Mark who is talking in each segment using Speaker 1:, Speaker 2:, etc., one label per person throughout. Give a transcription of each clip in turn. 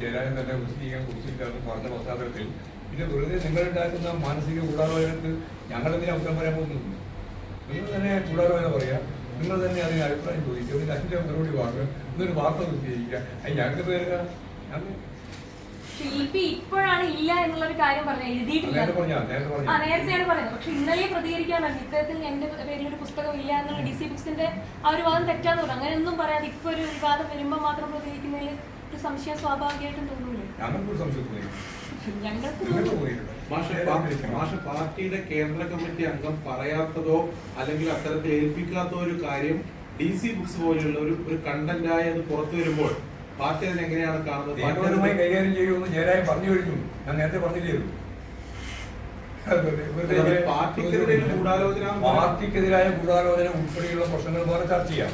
Speaker 1: ജയരാജൻ തന്നെ കുറിച്ചിരിക്കാൻ കുറിച്ചിട്ടാണ് പറഞ്ഞ പശ്ചാത്തലത്തിൽ പിന്നെ വെറുതെ നിങ്ങളുണ്ടാക്കുന്ന മാനസിക ഗൂഢാലോചനക്ക് ഞങ്ങളെന്തിനാ ഉത്തരം പറയാൻ പോകുന്നത്? നിങ്ങൾ തന്നെ ഗൂഢാലോചന പറയാം. നിങ്ങൾ തന്നെ അതിന് അഭിപ്രായം ചോദിക്കുക. അതിന് അച്ഛന്റെ മറുപടി വാങ്ങുക. എന്നൊരു വാർത്ത നിർത്തിയിരിക്കുക അത് ഞങ്ങൾക്ക് തരുക ഞങ്ങൾ
Speaker 2: ശില്പി ഇപ്പോഴാണ് ഇല്ല എന്നുള്ള ഒരു കാര്യം പറഞ്ഞത്. എഴുതിയിട്ടില്ല. ആ നേരത്തെയാണ് പറഞ്ഞത്. പക്ഷെ ഇന്നലെ പ്രതികരിക്കാൻ പറഞ്ഞു ഇത്തരത്തിൽ എന്റെ പേരിൽ ഒരു പുസ്തകം ഇല്ല എന്നുള്ള ഡി സി ബുക്സിന്റെ ആ ഒരു വാദം തെറ്റാന്ന് പറഞ്ഞു. അങ്ങനെയൊന്നും പറയാതെ ഇപ്പൊ ഒരു വിവാദം വരുമ്പോൾ മാത്രം പ്രതികരിക്കുന്നതിൽ ഒരു സംശയം സ്വാഭാവികമായിട്ടും തോന്നൂലേ?
Speaker 1: ഞങ്ങൾക്കൊരു സംശയം
Speaker 3: മാഷ
Speaker 1: തോന്നിയിട്ടുണ്ട്
Speaker 3: മാഷ പാർട്ടിയുടെ കേന്ദ്ര കമ്മിറ്റി അംഗം പറയാത്തതോ അല്ലെങ്കിൽ അത്തരത്തിൽ ഏൽപ്പിക്കാത്തോ ഒരു കാര്യം ഡി സി ബുക്സ് പോലെയുള്ള ഒരു ഒരു കണ്ടന്റായി അത് പുറത്തു വരുമ്പോൾ പാർട്ടി അതിനെ എങ്ങനെയാണ് കാണുന്നത്? പാർട്ടിയുമായി
Speaker 1: നിയമപരമായി കൈകാര്യം ചെയ്യുമെന്ന് നേരായി പറഞ്ഞു കഴിഞ്ഞു. ഞാൻ നേരത്തെ പറഞ്ഞില്ലേ ഇത്? അത്. വെറുതെ
Speaker 3: അത്. പാർട്ടിക്കെതിരെ ഒരു ഗൂഢാലോചന എന്ന് പറയാം.
Speaker 1: പാർട്ടിക്കെതിരായ ഗൂഢാലോചന ഉൾപ്പെടെയുള്ള പ്രശ്നങ്ങൾ വേറെ ചർച്ച ചെയ്യാം.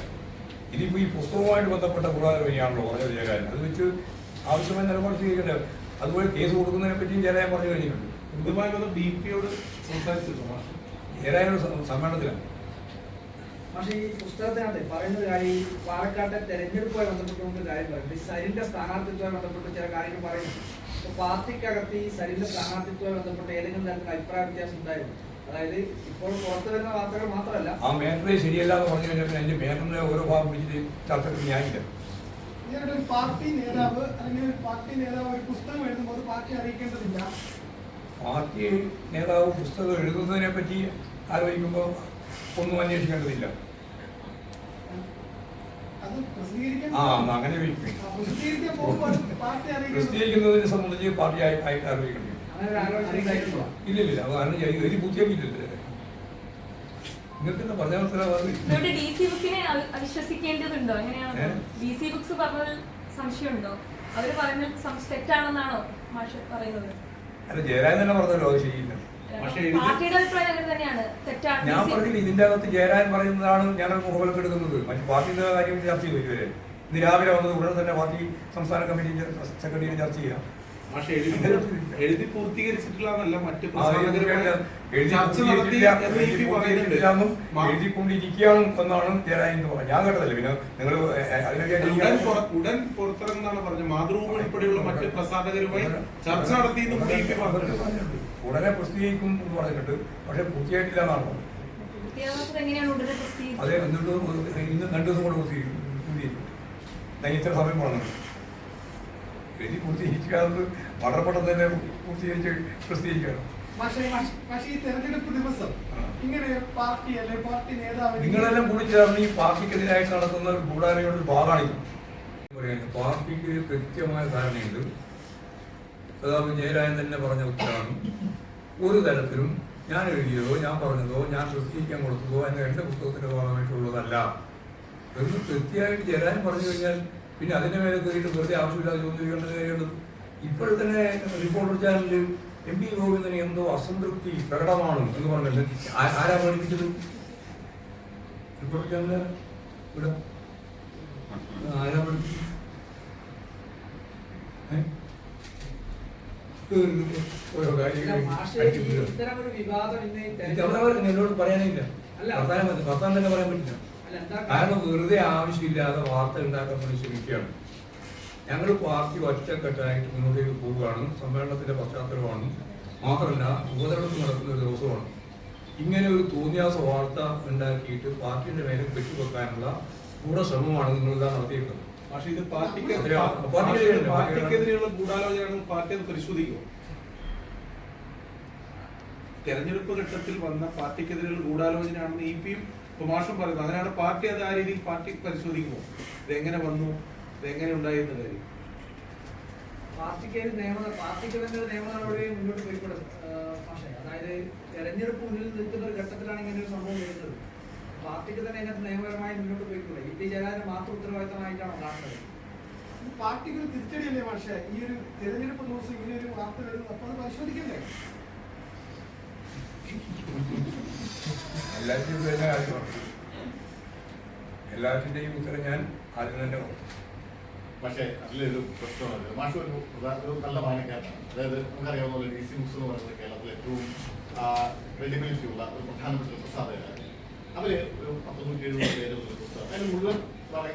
Speaker 1: ഇതിപ്പോ ഈ പുസ്തകവുമായിട്ട് ബന്ധപ്പെട്ട ഗൂഢാലോചനയാണല്ലോ പറഞ്ഞത് കാര്യം അത് വെച്ച് ആവശ്യമായ നിലപാട് സ്വീകരിക്കേണ്ടത്. അതുപോലെ കേസ് കൊടുക്കുന്നതിനെ പറ്റിയും ജയരായം പറഞ്ഞു കഴിഞ്ഞിട്ടുണ്ട്.
Speaker 3: ഇതുമായി ബന്ധം ബി പിയോട് സംസാരിച്ചിരുന്നു മാഷ്.
Speaker 1: ജയരാജൻ സ- സമ്മേളനത്തിലാണ്.
Speaker 4: പക്ഷേ ഈ പുസ്തകത്തിനകത്ത് പറയുന്ന കാര്യം ഈ പാലക്കാട്ടെ തെരഞ്ഞെടുപ്പുമായി ബന്ധപ്പെട്ടുകൊണ്ട് കാര്യം പറയുന്നത് ഈ സരിന്റെ സ്ഥാനാർത്ഥിത്വമായി ബന്ധപ്പെട്ട് ചില കാര്യങ്ങൾ പറയുന്നു പാർട്ടിക്കകത്ത് ഈ സരിന്റെ സ്ഥാനാർത്ഥിത്വമായി ബന്ധപ്പെട്ട് ഏതെങ്കിലും തരത്തിലുള്ള അഭിപ്രായ വ്യത്യാസം ഉണ്ടായിരുന്നു അതായത് ഇപ്പോൾ പുറത്തു വരുന്ന വാർത്തകൾ മാത്രമല്ല.
Speaker 1: ആ മേഖലയെ ശരിയല്ല എന്ന് പറഞ്ഞു കഴിഞ്ഞാൽ അതിന്റെ മേഖലയിലെ ഓരോ ഭാഗം ചർച്ചയ്ക്ക്
Speaker 5: ഒരു പാർട്ടി നേതാവ് അല്ലെങ്കിൽ ഒരു പാർട്ടി നേതാവ് ഒരു പുസ്തകം എഴുതുമ്പോൾ പാർട്ടി അറിയിക്കേണ്ടതില്ല?
Speaker 1: പാർട്ടി നേതാവ് പുസ്തകം എഴുതുന്നതിനെ പറ്റി ആലോചിക്കുമ്പോൾ ഒന്നും അന്വേഷിക്കേണ്ടതില്ല. ആ അങ്ങനെ പ്രസിദ്ധീകരിക്കുന്നതിനെ സംബന്ധിച്ച് പാർട്ടി ആയിട്ട് ആയി ഇല്ല ഇല്ല കാരണം ഞാൻ നിങ്ങൾക്ക് പറഞ്ഞ മനസ്സിലാവാതെ
Speaker 2: ഇതുകൊണ്ട് ഡി സി ബുക്കിനെ അവിശ്വസിക്കേണ്ടതുണ്ടോ? എങ്ങനെയാണ്?
Speaker 1: ഏ?
Speaker 2: ഡി സി ബുക്സ് പറഞ്ഞതിൽ സംശയമുണ്ടോ? അവർ പറഞ്ഞത് സം- തെറ്റാണെന്നാണോ മാഷ് പറയുന്നത്?
Speaker 1: അല്ല ജയരാജൻ തന്നെ പറഞ്ഞല്ലോ അത് ശരിയില്ല. ഞാൻ പറഞ്ഞില്ല ഇതിന്റെ അകത്ത് ജയരാജൻ പറയുന്നതാണ് ഞാനൊരു മുഖവിലൊക്കെ എടുക്കുന്നത്. മറ്റു പാർട്ടിയുടെ കാര്യം ചർച്ച ചെയ്തു ഇതുവരെ? ഇന്ന് രാവിലെ വന്നത് ഉടനെ തന്നെ പാർട്ടി സംസ്ഥാന കമ്മിറ്റി സെക്രട്ടറി ചർച്ച ചെയ്യാം.
Speaker 3: മാഷ് എഴുതി എഴുതി പൂർത്തീകരിച്ചിട്ടില്ല. മറ്റ്
Speaker 1: എഴുതിക്കൊണ്ടിരിക്കുകയാണ് എന്നാണ് പറഞ്ഞത്. ഞാൻ കേട്ടതല്ലേ പിന്നെ നിങ്ങൾ
Speaker 3: ഉടൻ പുറത്തിറങ്ങുന്നതാണ് പറഞ്ഞത്. മാതൃഭൂമി ഉൾപ്പെടെയുള്ള മറ്റ് പ്രസാധകരുമായി ചർച്ച നടത്തി
Speaker 1: ഉടനെ പ്രസിദ്ധീകരിക്കും എന്ന് പറഞ്ഞിട്ട് പക്ഷെ പൂർത്തിയായിട്ടില്ല എന്നാണ് പറഞ്ഞത്.
Speaker 2: എങ്ങനെയാണ് ഉടനെ
Speaker 1: അതെ എന്നിട്ട് ഇന്ന് രണ്ടു ദിവസം കൂടെ പൂർത്തീകരിക്കും ഇത്ര സമയം പറഞ്ഞു എഴുതി പൂർത്തീകരിക്കാതെ വളരെ പെട്ടെന്ന് തന്നെ പൂർത്തീകരിച്ച്
Speaker 5: നേതാവ്
Speaker 1: നിങ്ങളെല്ലാം കൂടി ചേർന്ന് ഈ പാർട്ടിക്കെതിരായിട്ട് നടത്തുന്ന ഒരു ഗൂഢാലോചനയുടെ ഒരു ഭാഗമാണിത് പാർട്ടിക്ക് കൃത്യമായ ധാരണയുണ്ട്. സദാവ് ജയരാജൻ തന്നെ പറഞ്ഞ ഉത്തരവാണ് ഒരു തരത്തിലും ഞാൻ എഴുതിയതോ ഞാൻ പറഞ്ഞതോ ഞാൻ പ്രസിദ്ധീകരിക്കാൻ കൊടുത്തതോ എന്ന എന്റെ പുസ്തകത്തിന്റെ ഭാഗമായിട്ടുള്ളതല്ല. എന്ന് കൃത്യമായിട്ട് ജയരാജൻ പറഞ്ഞു കഴിഞ്ഞാൽ പിന്നെ അതിന്റെ മേലെ കയറിയിട്ട് വെറുതെ ആവശ്യമില്ലാതെ ചോദ്യം ചെയ്യേണ്ട കാര്യമുള്ളത് ഇപ്പോഴത്തന്നെ റിപ്പോർട്ടർ ചാനലിൽ എം പി ഗോവിന്ദന് എന്തോ അസംതൃപ്തി പ്രകടമാണ് എന്ന് പറഞ്ഞിട്ട് ആരാ പഠിപ്പിച്ചത്? റിപ്പോർട്ടർ ചാനൽ ഇവിടെ ആരാ പഠിപ്പിച്ചത്? എന്നോട് പറയാനില്ല. തന്നെ പറയാൻ പറ്റില്ല. കാരണം? വെറുതെ ആവശ്യമില്ലാതെ വാർത്ത ഉണ്ടാക്കാൻ വേണ്ടി ശ്രമിക്കുകയാണ്. ഞങ്ങൾ പാർട്ടി ഒറ്റക്കെട്ടായിട്ട് മുന്നോട്ടേക്ക് പോവുകയാണ്. സമ്മേളനത്തിന്റെ പശ്ചാത്തലമാണ്. മാത്രമല്ല ഉപതെരഞ്ഞെടുപ്പ് നടക്കുന്ന ഒരു ദിവസമാണ്. ഇങ്ങനെ ഒരു തോന്നിയാസ വാർത്ത ഉണ്ടാക്കിയിട്ട് പാർട്ടിയുടെ മേലെ കെട്ടിവെക്കാനുള്ള കൂടെ ശ്രമമാണ് നിങ്ങളിതാ നടത്തിയിട്ടുള്ളത്
Speaker 3: പക്ഷേ ഇത് പാർട്ടിക്ക്. പാർട്ടിക്കെതിരെയുള്ള ഗൂഢാലോചനയാണ് പാർട്ടി അത് പരിശോധിക്കും തെരഞ്ഞെടുപ്പ് ഘട്ടത്തിൽ വന്ന പാർട്ടിക്കെതിരെയുള്ള ഗൂഢാലോചനയാണെന്ന് ഇ പിയും കുമാഷും പറയുന്നു. അങ്ങനെയാണ് പാർട്ടി അത് ആ രീതിയിൽ പാർട്ടി പരിശോധിക്കുമോ? ഇതെങ്ങനെ വന്നു? ഇതെങ്ങനെ ഉണ്ടായി എന്ന കാര്യം.
Speaker 4: പാർട്ടിക്ക് നിയമ പാർട്ടിക്ക് തന്നെ നിയമ നടപടി മുന്നോട്ട് പോയിക്കൂടെ പക്ഷേ അതായത് തെരഞ്ഞെടുപ്പ് മുന്നിൽ നിൽക്കുന്ന ഒരു ഘട്ടത്തിലാണ് ഇങ്ങനെ ഒരു സംഭവം വരുന്നത്. പാർട്ടിക്ക് തന്നെ അതിനകത്ത് നിയമപരമായി മുന്നോട്ട് പോയിക്കൂടെ? ഇ പി ജയരാജന് മാത്രം ഉത്തരവാദിത്തമായിട്ടാണ് കാണുന്നത്?
Speaker 5: പാർട്ടിക്ക് ഒരു തിരിച്ചടിയല്ലേ പക്ഷേ ഈ ഒരു തെരഞ്ഞെടുപ്പ് ദിവസം ഇങ്ങനെ ഒരു വാർത്ത വരുന്നത് അപ്പോൾ അത് പരിശോധിക്കണ്ടേ?
Speaker 1: ഞാൻ ആദ്യം പറഞ്ഞു എല്ലാറ്റിന്റെയും ഉത്തരം ഞാൻ ആദ്യം തന്നെ
Speaker 6: പക്ഷേ അതിലൊരു പ്രശ്നമുണ്ട്. മാഷ് ഒരു ഒരു നല്ല വായനക്കാരനാണ് അതായത് നമുക്കറിയാവുന്ന ഡി സി ബുക്സ് എന്ന് പറയുന്നത് കേരളത്തിലെ ഏറ്റവും ക്രെഡിബിലിറ്റി ഉള്ള ഒരു പ്രധാനപ്പെട്ട ഒരു പ്രസാധകരാണ് അവർ ഒരു പത്തൊന്നൂറ്റി എഴുപത് പേര് ഒരു പുസ്തകം. അതിന് മുഴുവൻ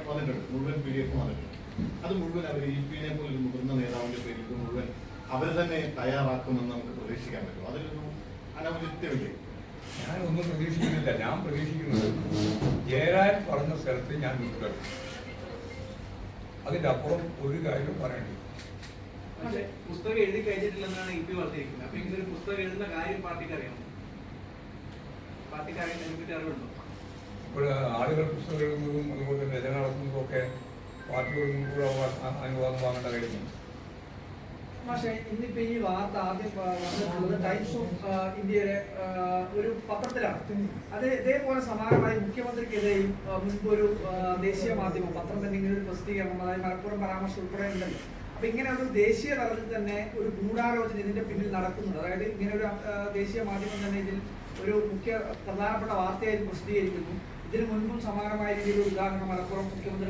Speaker 6: വന്നിട്ടുണ്ട്. മുഴുവൻ പി ഡി എഫ് വന്നിട്ടുണ്ട്. അത് മുഴുവൻ അവർ ഇ പിനെ പോലെ ഒരു മുതിർന്ന നേതാവിന്റെ പേരിൽ മുഴുവൻ അവർ തന്നെ തയ്യാറാക്കുമെന്ന് നമുക്ക് പ്രതീക്ഷിക്കാൻ പറ്റും. അതിലൊരു അനൗചിത്യമില്ലേ
Speaker 1: ഞാൻ ഒന്നും പ്രതീക്ഷിക്കുന്നില്ല. ഞാൻ പ്രതീക്ഷിക്കുന്നത് ജയരാജൻ പറഞ്ഞ സ്ഥലത്ത് ഞാൻ നിൽക്കണം അതിന്റെ അപ്പുറം ഒരു കാര്യവും പറയേണ്ടി
Speaker 4: പുസ്തകം എഴുതി കഴിഞ്ഞിട്ടില്ലെന്നാണ് ഇ പി അപ്പൊ ഇങ്ങനെ പുസ്തകം എഴുതുന്ന കാര്യം പാർട്ടിക്ക് അറിയാമോ പാർട്ടിക്ക് അറിയാൻ അറിവുണ്ടോ?
Speaker 1: ഇപ്പോൾ ആളുകൾ പുസ്തകം എഴുതുന്നതും അതുപോലെ രചന നടത്തുന്നതും ഒക്കെ പാർട്ടികളിൽ നിന്ന് കൂടെ അവ- അനുവാദം വാങ്ങേണ്ട കാര്യമാണ്
Speaker 4: പക്ഷേ ഇന്നിപ്പോ ഈ വാർത്ത ആദ്യം ടൈംസ് ഓഫ് ഇന്ത്യയുടെ ഒരു പത്രത്തിലാണ്. അത് ഇതേപോലെ സമാനമായി മുഖ്യമന്ത്രിക്കെതിരെയും മുൻപ് ഒരു ദേശീയ മാധ്യമം പത്രം തന്നെ ഇങ്ങനെ ഒരു പ്രസിദ്ധീകരണം അതായത് മലപ്പുറം പരാമർശം ഉൾപ്പെടെ ഉണ്ടല്ലോ. അപ്പൊ ഇങ്ങനെ ഒരു ദേശീയ തലത്തിൽ തന്നെ ഒരു ഗൂഢാലോചന ഇതിന്റെ പിന്നിൽ നടക്കുന്നുണ്ട്. അതായത് ഇങ്ങനെ ഒരു ദേശീയ മാധ്യമം തന്നെ ഇതിൽ ഒരു മുഖ്യ പ്രധാനപ്പെട്ട വാർത്തയായി പ്രസിദ്ധീകരിക്കുന്നു. ഇതിനു മുൻപും സമാനമായ രീതിയിൽ ഉദാഹരണം മലപ്പുറം മുഖ്യമന്ത്രി